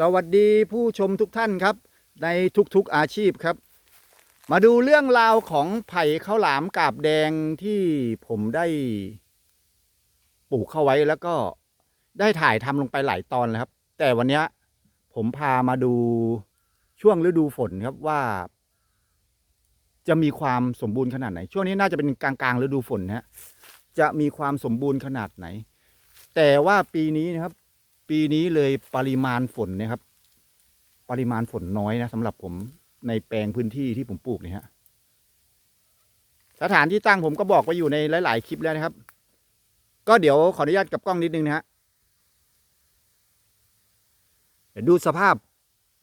สวัสดีผู้ชมทุกท่านครับ ในทุกๆอาชีพครับ มาดูเรื่องราวของไผ่ข้าวหลามกาบแดงที่ผมได้ปลูกเข้าไว้แล้วก็ได้ถ่ายทำลงไปหลายตอนแล้วครับ แต่วันนี้ผมพามาดูช่วงฤดูฝนครับว่า จะมีความสมบูรณ์ขนาดไหน ช่วงนี้น่าจะเป็นกลางๆฤดูฝนนะจะมีความสมบูรณ์ขนาดไหน แต่ว่าปีนี้นะครับ ปีนี้เลยปริมาณฝนนะครับ ปริมาณฝนน้อยนะสำหรับผมในแปลงพื้นที่ที่ผมปลูกเนี่ยฮะสถานที่ตั้งผมก็บอกไปอยู่ในหลาย ๆ คลิปแล้วนะครับ ก็เดี๋ยวขออนุญาตกับกล้องนิดนึงนะฮะเดี๋ยวดูสภาพ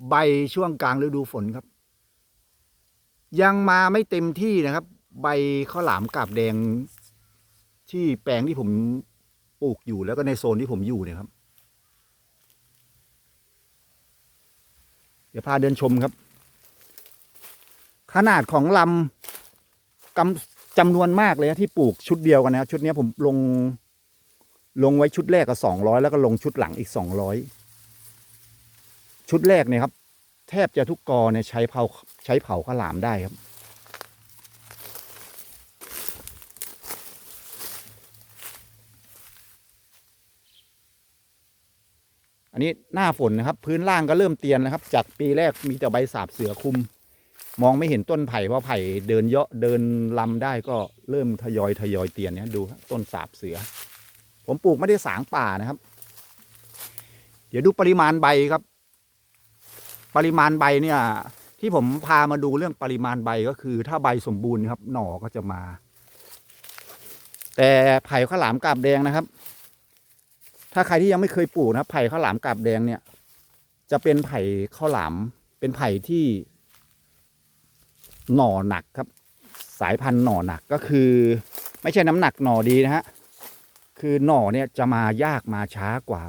ใบช่วงกลางฤดูฝนครับ ยังมาไม่เต็มที่นะครับ ใบข้าวหลามกาบแดงที่แปลงที่ผมปลูกอยู่แล้วก็ในโซนที่ผมอยู่เนี่ยครับ เดี๋ยวพาเดินชมครับ ขนาดของลำกำจำนวนมากเลยนะที่ปลูกชุดเดียวกันนะครับชุดนี้ผมลงลงไว้ชุดแรกก็สองร้อยแล้วก็ลงชุดหลังอีกสองร้อยชุดแรกเนี่ยครับ แทบจะทุกกอเนี่ยใช้เผาใช้เผาข้าวหลามได้ครับ นี้หน้าฝนนะครับ พื้นล่างก็เริ่มเตียนนะครับ จากปีแรกมีแต่ใบสาบเสือคุม มองไม่เห็นต้นไผ่เพราะไผ่เดินเยอะเดินลำได้ก็เริ่มทยอยทยอยเตียนเนี่ยดูต้นสาบเสือ ผมปลูกไม่ได้สางป่านะครับ เดี๋ยวดูปริมาณใบครับ ปริมาณใบเนี่ย ที่ผมพามาดูเรื่องปริมาณใบก็คือ ถ้าใบสมบูรณ์ครับหน่อก็จะมา แต่ไผ่ข้าวหลามกาบแดงนะครับ ถ้าใครที่ยังไม่เคยปลูกนะไผ่ข้าวหลามกาบแดงเนี่ย จะเป็นไผ่ข้าวหลาม เป็นไผ่ที่หน่อหนักครับ สายพันธุ์หน่อหนักก็คือ ไม่ใช่น้ำหนักหน่อดีนะฮะคือหน่อเนี่ยจะมายากมาช้ากว่า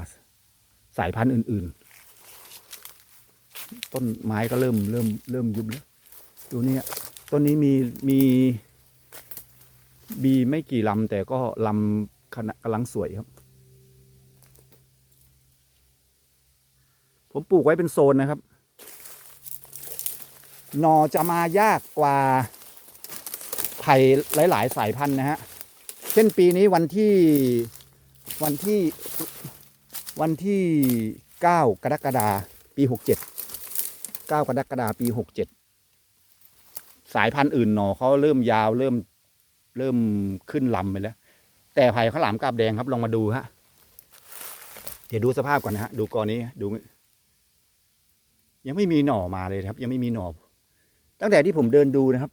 สายพันธุ์อื่น ๆ ต้นไม้ก็เริ่มเริ่มเริ่มยุบแล้วดูเนี่ยต้นนี้มีมีบีไม่กี่ลำแต่ก็ลำกำลังสวยครับ ผมปลูกไว้เป็นโซนนะครับหนอจะมายากกว่าไผ่หลาย ๆ สายพันธุ์นะฮะ เช่นปีนี้วันที่วันที่วันที่เก้ากรกฎาปีหกเจ็ดเก้ากรกฎาปีหกเจ็ดสายพันธุ์อื่นหนอเขาเริ่มยาวเริ่มเริ่มขึ้นลำไปแล้ว แต่ไผ่ข้าวหลามกาบแดงครับลองมาดูฮะ เดี๋ยวดูสภาพก่อนนะฮะ ดูกอนี้ดู ยังไม่มีหน่อมาเลยครับ ยังไม่มีหน่อ ตั้งแต่ที่ผมเดินดูนะครับ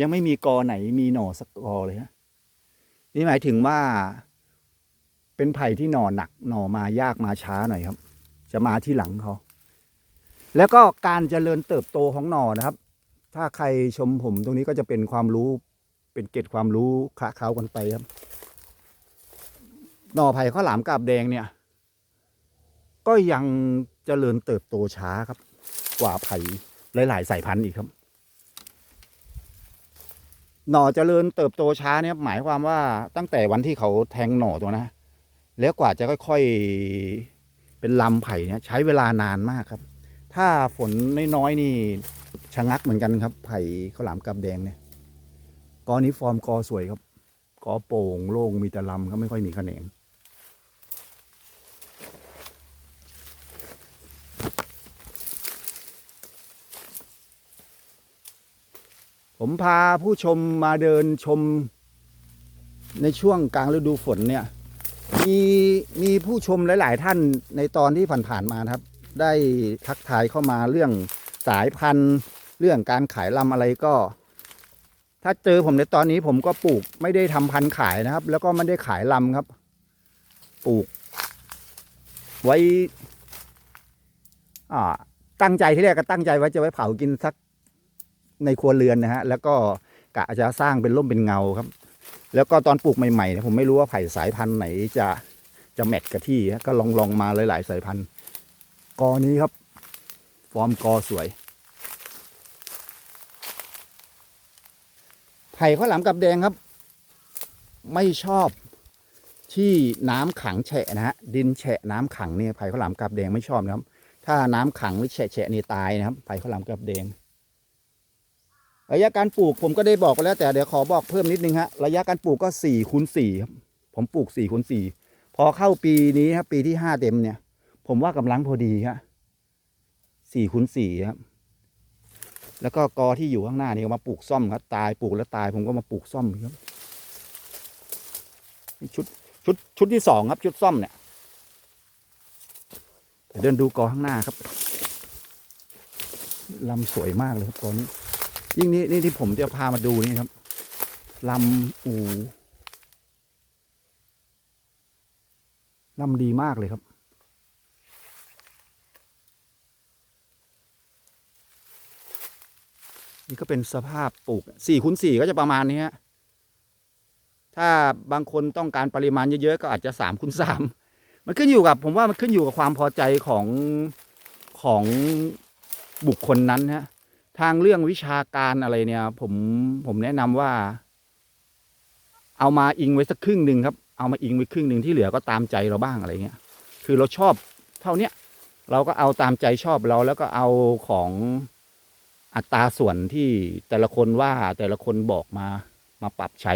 ยังไม่มีกอไหนมีหน่อสักกอเลยฮะนี่หมายถึงว่า เป็นไผ่ที่หน่อหนักหน่อมายากมาช้าหน่อยครับ จะมาที่หลังเขาแล้วก็การเจริญเติบโตของหน่อนะครับ ถ้าใครชมผมตรงนี้ก็จะเป็นความรู้ เป็นเกร็ดความรู้คละเคล้ากันไปครับ หน่อไผ่ข้าวหลามกาบแดงเนี่ย ก็ยัง เจริญเติบโตช้าครับ กว่าไผ่หลาย ๆ สายพันธุ์อีกครับ หน่อเจริญเติบโตช้าเนี่ยหมายความว่าตั้งแต่วันที่เขาแทงหน่อตัวนะ แล้วกว่าจะค่อยๆเป็นลำไผ่เนี่ยใช้เวลานานมากครับ ถ้าฝนน้อยๆนี่ชะงักเหมือนกันครับ ไผ่ข้าวหลามกับแดงเนี่ยกอนี้ฟอร์มกอสวยครับกอโป่งโล่งมีแต่ลำครับไม่ค่อยมีแขนง ผมพาผู้ชมมาเดินชม ในช่วงกลางฤดูฝนเนี่ย มีมีผู้ชมหลาย ๆ ท่านในตอนที่ผ่านๆมาครับ ได้ทักทายเข้ามาเรื่องสายพันธุ์เรื่องการขายลำอะไรก็ ถ้าเจอผมในตอนนี้ผมก็ปลูกไม่ได้ทำพันธุ์ขายนะครับ แล้วก็ไม่ได้ขายลำครับ ปลูก ไว้ อ่าตั้งใจที่แรกก็ตั้งใจไว้จะไว้เผากินสัก ในครัวเรือนนะฮะแล้วก็กะจะสร้างเป็นร่มเป็นเงาครับ แล้วก็ตอนปลูกใหม่ๆนี่ยผมไม่รู้ว่าไผ่สายพันธุ์ไหนจะจะแมทกับที่ก็ลองลองมาหลายๆสายพันธุ์กอนี้ครับ ฟอร์มกอสวยไผ่ข้าวหลามกับแดงครับ ไม่ชอบที่น้ำขังแฉะนะฮะดินแฉะน้ำขังเนี่ยไผ่ข้าวหลามกับแดงไม่ชอบนะครับ ถ้าน้ำขังหรือแฉะๆนี่ตายนะครับไผ่ข้าวหลามกับแดง ระยะการปลูกผมก็ได้บอกไปแล้วแต่เดี๋ยวขอบอกเพิ่มนิดนึงฮะระยะการปลูกก็สี่คูณสี่ครับผมปลูกสี่คูณสี่พอเข้าปีนี้ครับปีที่ห้าเต็มเนี่ย ผมว่ากำลังพอดีฮะสี่คูณสี่ครับ แล้วก็กอที่อยู่ข้างหน้านี่ก็มาปลูกซ่อมครับตายปลูกแล้วตายผมก็มาปลูกซ่อมครับชุดชุดชุดที่สองครับชุดซ่อมเนี่ยเดี๋ยวเดินดูกอข้างหน้าครับลำสวยมากเลยครับกอนี้ ยิ่งนี่นี่ที่ผมจะพามาดูนี่ครับลำอูลำดีมากเลยครับ นี่ก็เป็นสภาพปลูกสี่คูณสี่ก็จะประมาณนี้ฮะถ้าบางคนต้องการปริมาณเยอะๆก็อาจจะสามคูณสามมันขึ้นอยู่กับผมว่ามันขึ้นอยู่กับความพอใจของของบุคคลนั้นฮะ ทางเรื่องวิชาการอะไรเนี่ย ผมผมแนะนำว่า เอามาอิงไว้สักครึ่งหนึ่งครับ เอามาอิงไว้ครึ่งหนึ่งที่เหลือก็ตามใจเราบ้างอะไรเงี้ย คือเราชอบเท่าเนี้ยเราก็เอาตามใจชอบเราแล้วก็เอาของอัตราส่วนที่แต่ละคนว่าแต่ละคนบอกมามาปรับใช้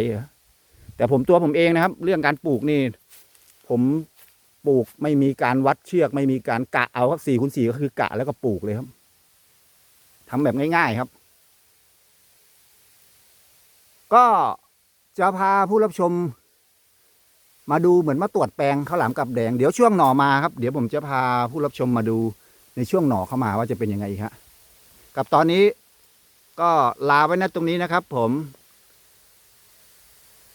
แต่ผมตัวผมเองนะครับ เรื่องการปลูกนี่ ผมปลูกไม่มีการวัดเชือก ไม่มีการกะเอาครับสี่คูณสี่ก็คือกะแล้วก็ปลูกเลยครับ ทำแบบง่าย ๆครับ ก็จะพาผู้รับชม มาดูเหมือนมาตรวจแปลงข้าวหลามกับแดง เดี๋ยวช่วงหน่อมาครับ เดี๋ยวผมจะพาผู้รับชมมาดูในช่วงหน่อเข้ามาว่าจะเป็นยังไงครับกับตอนนี้ก็ลาไว้นะตรงนี้นะครับ ผม